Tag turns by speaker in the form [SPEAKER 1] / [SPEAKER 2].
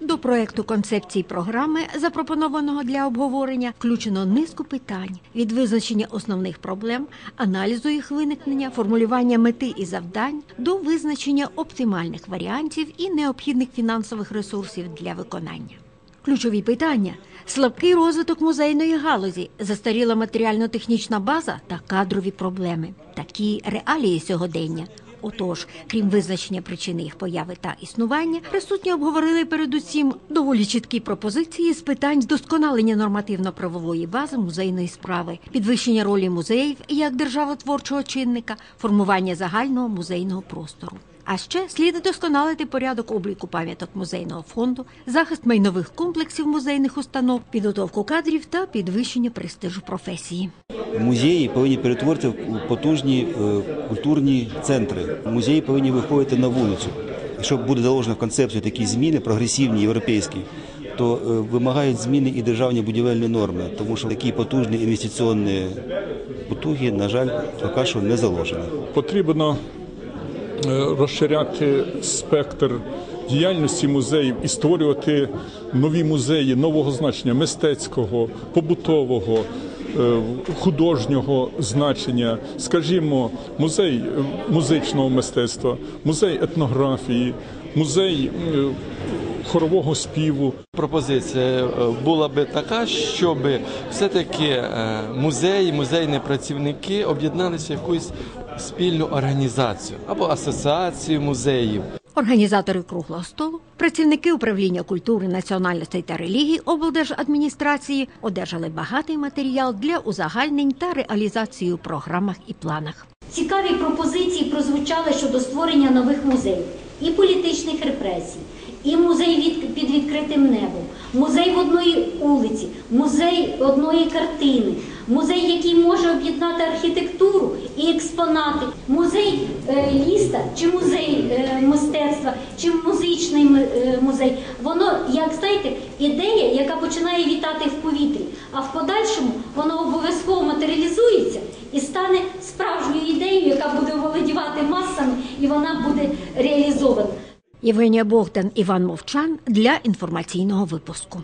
[SPEAKER 1] До проекту концепції програми, запропонованого для обговорення, включено низку питань від визначення основних проблем, аналізу їх виникнення, формулювання мети і завдань до визначення оптимальних варіантів і необхідних фінансових ресурсів для виконання. Ключові питання: слабкий розвиток музейної галузі, застаріла матеріально-технічна база та кадрові проблеми. Такі реалії сьогодення. Отож, крім визначення причини їх появи та існування, присутні обговорили передусім доволі чіткі пропозиції з питань вдосконалення нормативно-правової бази музейної справи, підвищення ролі музеїв як державотворчого чинника, формування загального музейного простору. А ще слід вдосконалити порядок обліку пам'яток музейного фонду, захист майнових комплексів музейних установ, підготовку кадрів та підвищення престижу професії.
[SPEAKER 2] Музеї повинні перетворитися в потужні е, культурні центри. Музеї повинні виходити на вулицю. Якщо буде заложено в концепцію такі зміни, прогресивні, європейські, то е, вимагають зміни і державні будівельні норми, тому що такі потужні інвестиційні потуги, на жаль, поки що не заложені.
[SPEAKER 3] Потрібно розширяти спектр діяльності музеїв і створювати нові музеї нового значення мистецького, побутового. е, Художнього значення, скажімо, музей е, музичного мистецтва, музей етнографії, музей е, хорового співу.
[SPEAKER 4] Пропозиція е, була би така, щоб все-таки е, музеї, музейні працівники об'єдналися в якусь спільну організацію або асоціацію музеїв.
[SPEAKER 1] Організатори круглого столу, працівники управління культури, національностей та релігій облдержадміністрації одержали багатий матеріал для узагальнень та реалізації у програмах і планах.
[SPEAKER 5] Цікаві пропозиції прозвучали щодо створення нових музеїв і політичних репресій, і музей під відкритим небом, музей в одної вулиці, музей одної картини, музей, який може об'єднати архітектуру і експонати, музей е, ліста чи музей е, мистецтва, чи музичний е, музей. Воно, як знаєте, ідея, яка починає вітати в повітрі, а в подальшому воно обов'язково матеріалізується і стане справжньою ідеєю, яка буде володівати масами, і вона буде реалізована.
[SPEAKER 1] Євгенія Богдан, Іван Мовчан для інформаційного випуску.